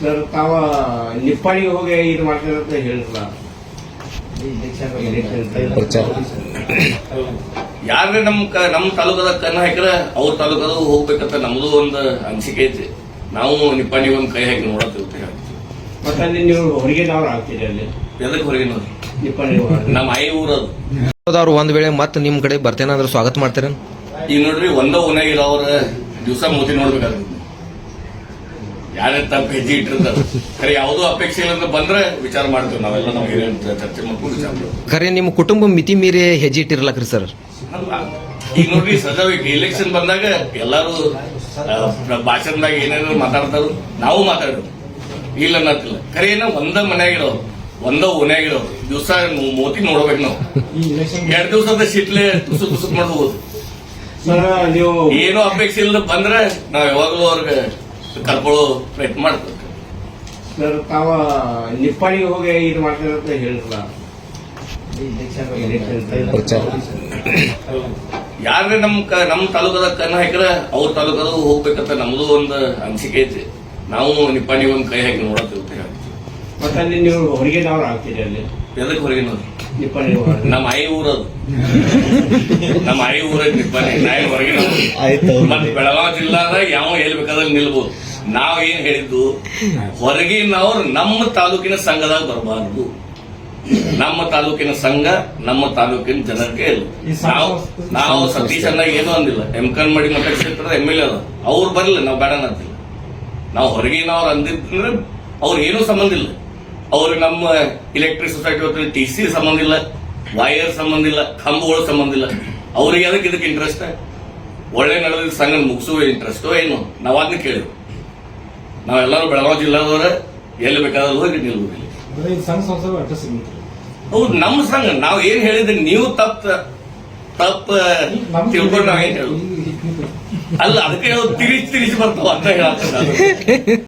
Sir ತಾವ ನಿಪ್ಪಾಣಿಗೆ ಹೋಗಿ ಇದು ಮಾಡ್ತಾರೆ ಅಂತ ಹೇಳಿರಲ್ಲ ಯಾರೇ ನಮ್ ಕ ನಮ್ ತಾಲೂಕದ ಕನ್ನ ಹಾಕಿರ ಅವ್ರ ತಾಲೂಕದ ಹೋಗ್ಬೇಕಂತ ನಮ್ದು ಒಂದು ಅನಿಸಿಕೆ ಐತಿ. ನಾವು ನಿಪ್ಪಾಣಿಗೆ ಒಂದು ಕೈ ಹಾಕಿ ನೋಡತ್ತೀವಿ ಅಂತ ಹೇಳ್ತೀವಿ. ಮತ್ತೆ ಅಲ್ಲಿ ನೀವು ಹೊರಗಿನವ್ರು ಆಗ್ತೀರಿ ಅಲ್ಲಿ? ಎದಕ್ಕೆ ನಿಪ್ಪಾಣಿ. ನಮ್ಮ ಐ ಊರದು ಅವ್ರು ಒಂದ್ ವೇಳೆ ಮತ್ತೆ ನಿಮ್ ಕಡೆ ಬರ್ತೇನಂದ್ರೆ ಸ್ವಾಗತ ಮಾಡ್ತೇನೆ ಈಗ ನೋಡ್ರಿ ಒಂದ ಓನಾಗಿಲ್ಲ ಅವ್ರ ದಿವಸ ಮೋದಿ ನೋಡ್ಬೇಕಾಗ್ತದೆ. ಯಾರ್ಯಾರ ತಪ್ಪು ಹೆಜ್ಜೆ ಇಟ್ಟಿರ್ತಾರೆ. ಖರೆ ಯಾವುದೋ ಅಪೇಕ್ಷೆ ಇಲ್ಲ ಬಂದ್ರೆ ವಿಚಾರ ಮಾಡ್ತೇವೆ ನಾವೆಲ್ಲ ನಾವು ಏನೇನು ಚರ್ಚೆ ಮಾಡ್ಕೊಂಡು ವಿಚಾರ ಮಾಡ್ತೀವಿ. ಖರೆ ನಿಮ್ಮ ಕುಟುಂಬ ಮಿತಿ ಮೀರಿ ಹೆಜ್ಜೆ ಇಟ್ಟಿರ್ಲಕ್ರಿ ಸರ್. ಈಗ ನೋಡ್ರಿ ಸದಾ ಎಲೆಕ್ಷನ್ ಬಂದಾಗ ಎಲ್ಲಾರು ಭಾಷಣದಾಗ ಏನೇನೋ ಮಾತಾಡ್ತಾರು ನಾವು ಮಾತಾಡೋದು. ಇಲ್ಲ ಅನ್ನತ್ತಿಲ್ಲ. ಖರೆ ಏನ ಒಂದ ಮನೆಯಾಗಿರೋ ಒಂದ ಓನ್ಯಾಗಿರೋರು ದಿವಸ ಮೋತಿ ನೋಡ್ಬೇಕು ನಾವು. ಎರಡು ದಿವಸದ ಸಿಟ್ಲೆ ತುಸು ತುಸು ಮಾಡ್ಬೋದು. ಸರ್ ನೀವು ಏನೋ ಅಪೇಕ್ಷೆ ಇಲ್ಲದ ಬಂದ್ರೆ ನಾವ್ ಯಾವಾಗಲೂ ಅವ್ರಿಗೆ ಕರ್ಕೊಳ್ಳೋ ಪ್ರಯತ್ನ ಮಾಡ್ತೀವಿ ಸರ್ ತಾವ ನಿಪ್ಪಾಣಿಗೆ ಹೋಗಿ ಇದು ಮಾಡ್ತಾರೆ ಅಂತ ಪ್ರಚಾರ. ಯಾರೇ ನಮ್ ಕ ನಮ್ಮ ತಾಲೂಕದ ಕಣ್ಣು ಹಾಕಿದ್ರೆ ಅವ್ರ ತಾಲೂಕದ ಹೋಗ್ಬೇಕಂತ ನಮ್ದು ಒಂದು ಅನಿಸಿಕೆ ಐತಿ ನಾವು ನಿಪ್ಪಾಣಿಗೆ ಒಂದು ಕೈ ಹಾಕಿ ನೋಡತ್ತೀವಿ ಅಂತ ಹೇಳ್ತೀವಿ. ಮತ್ತೆ ಅಲ್ಲಿ ನೀವು ಹೊರಗಿನವ್ರು ಆಗ್ತೀರಿ ಅಲ್ಲಿ? ಎದಕ್ಕೆ ಹೊರಗೆ ನೋಡಿ. ನಮ್ಮ ಐ ಊರದು. ನಮ್ಮ ಐ ಊರ ನಿಪ್ಪಾಣಿ. ನಾಯಿ ಹೊರಗಿನ ಮತ್ತೆ ಬೆಳಗಾವಿ ಜಿಲ್ಲಾದಾಗ ಯಾವ ಎಲ್ಲಿ ಬೇಕಾದ್ರೆ ನಿಲ್ಬೋದು. ನಾವ್ ಏನ್ ಹೇಳಿದ್ದು? ಹೊರಗಿನವ್ರು ನಮ್ಮ ತಾಲೂಕಿನ ಸಂಘದಾಗ ಬರಬಾರದು. ನಮ್ಮ ತಾಲೂಕಿನ ಸಂಘ ನಮ್ಮ ತಾಲೂಕಿನ ಜನರಿಗೆ ಇಲ್ಲ. ನಾವು ನಾವು ಸತೀಶ್ ಅನ್ನ ಏನೂ ಅಂದಿಲ್ಲ. ಎಂ ಕನ್ ಮಾಡಿ ಮತಕ್ಷೇತ್ರದ ಎಂ ಎಲ್ ಎ ಅದ ಅವ್ರು ಬರಲಿಲ್ಲ ನಾವು ಬೇಡ ಅಂತಿಲ್ಲ ನಾವು ಹೊರಗಿನವ್ರು ಅಂದಿದ್ರೆ ಅವ್ರು ಏನೂ ಸಂಬಂಧ ಇಲ್ಲ. ಅವ್ರು ನಮ್ಮ ಇಲೆಕ್ಟ್ರಿಕ್ ಸೊಸೈಟಿ ಹೊತ್ತು ಟಿ ಸಿ ಸಂಬಂಧ ಇಲ್ಲ ವೈರ್ ಸಂಬಂಧ ಇಲ್ಲ ಕಂಬಗಳು ಸಂಬಂಧ ಇಲ್ಲ. ಅವ್ರಿಗೆ ಅದಕ್ಕೆ ಇದಕ್ಕೆ ಇಂಟ್ರೆಸ್ಟ್ ಒಳ್ಳೆ ನಡೆದ ಸಂಘ ಮುಗಿಸುವ ಇಂಟ್ರೆಸ್ಟ್ ಏನು? ನಾವು ಕೇಳಿದ್ರು ಕೇಳಿದ್ವಿ. ನಾವೆಲ್ಲರೂ ಬೆಳಗಾವಿ ಜಿಲ್ಲಾದವರ ಎಲ್ಲಿ ಬೇಕಾದ್ರೂ ಹೋಗಿ ನಿಲ್ಲುವುದಿಲ್ಲ ಹೌದು ನಮ್ಮ ಸಂಘ. ನಾವು ಏನ್ ಹೇಳಿದ್ರೆ ನೀವು ತಪ್ಪ ತಪ್ಪ ತಿಳ್ಕೊಂಡು ನಾವೇನ್ ಹೇಳುದು? ಅಲ್ಲ ಅದಕ್ಕೆ ತಿರುಚಿ ತಿರುಚಿ ಬರ್ತಾವ ಅಂತ ಹೇಳ